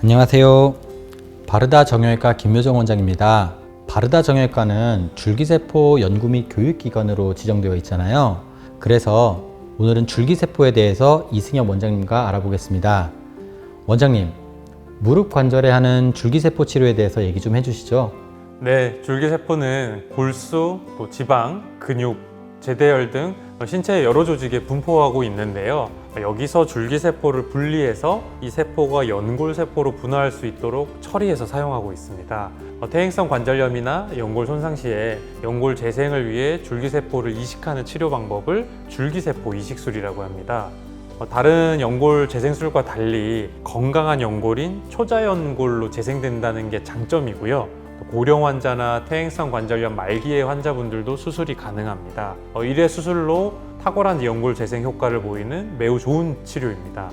안녕하세요. 바르다 정형외과 김효정 원장입니다. 바르다 정형외과는 줄기세포 연구 및 교육기관으로 지정되어 있잖아요. 그래서 오늘은 줄기세포에 대해서 이승엽 원장님과 알아보겠습니다. 원장님, 무릎 관절에 하는 줄기세포 치료에 대해서 얘기 좀 해주시죠. 네, 줄기세포는 골수, 또 지방, 근육, 제대혈 등 신체 여러 조직에 분포하고 있는데요. 여기서 줄기세포를 분리해서 이 세포가 연골세포로 분화할 수 있도록 처리해서 사용하고 있습니다. 어, 퇴행성 관절염이나 연골 손상 시에 연골 재생을 위해 줄기세포를 이식하는 치료 방법을 줄기세포 이식술이라고 합니다. 어, 다른 연골 재생술과 달리 건강한 연골인 초자연골로 재생된다는 게 장점이고요. 또 고령 환자나 퇴행성 관절염 말기의 환자분들도 수술이 가능합니다. 어, 일회 수술로 탁월한 연골 재생 효과를 보이는 매우 좋은 치료입니다.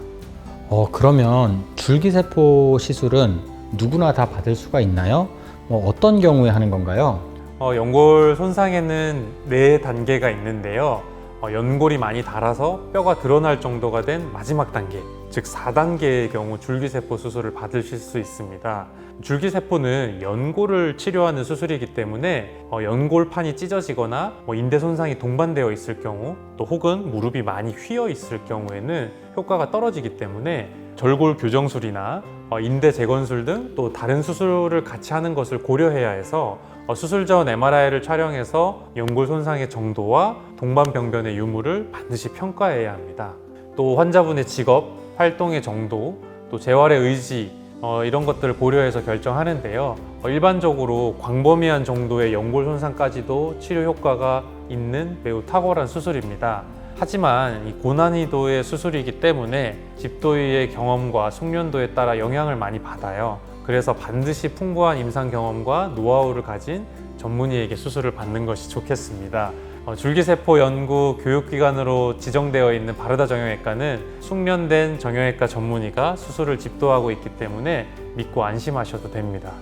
어, 그러면 줄기세포 시술은 누구나 다 받을 수가 있나요? 뭐 어떤 경우에 하는 건가요? 어, 연골 손상에는 네 단계가 있는데요. 어, 연골이 많이 닳아서 뼈가 드러날 정도가 된 마지막 단계, 즉 4단계의 경우 줄기세포 수술을 받으실 수 있습니다. 줄기세포는 연골을 치료하는 수술이기 때문에 어, 연골판이 찢어지거나 뭐 인대 손상이 동반되어 있을 경우 또 혹은 무릎이 많이 휘어 있을 경우에는 효과가 떨어지기 때문에 절골 교정술이나 어, 인대 재건술 등 또 다른 수술을 같이 하는 것을 고려해야 해서 어, 수술 전 MRI를 촬영해서 연골 손상의 정도와 동반병변의 유무를 반드시 평가해야 합니다. 또 환자분의 직업, 활동의 정도, 또 재활의 의지 어, 이런 것들을 고려해서 결정하는데요. 어, 일반적으로 광범위한 정도의 연골 손상까지도 치료 효과가 있는 매우 탁월한 수술입니다. 하지만 이 고난이도의 수술이기 때문에 집도의의 경험과 숙련도에 따라 영향을 많이 받아요. 그래서 반드시 풍부한 임상 경험과 노하우를 가진 전문의에게 수술을 받는 것이 좋겠습니다. 어, 줄기세포 연구 교육기관으로 지정되어 있는 바르다 정형외과는 숙련된 정형외과 전문의가 수술을 집도하고 있기 때문에 믿고 안심하셔도 됩니다.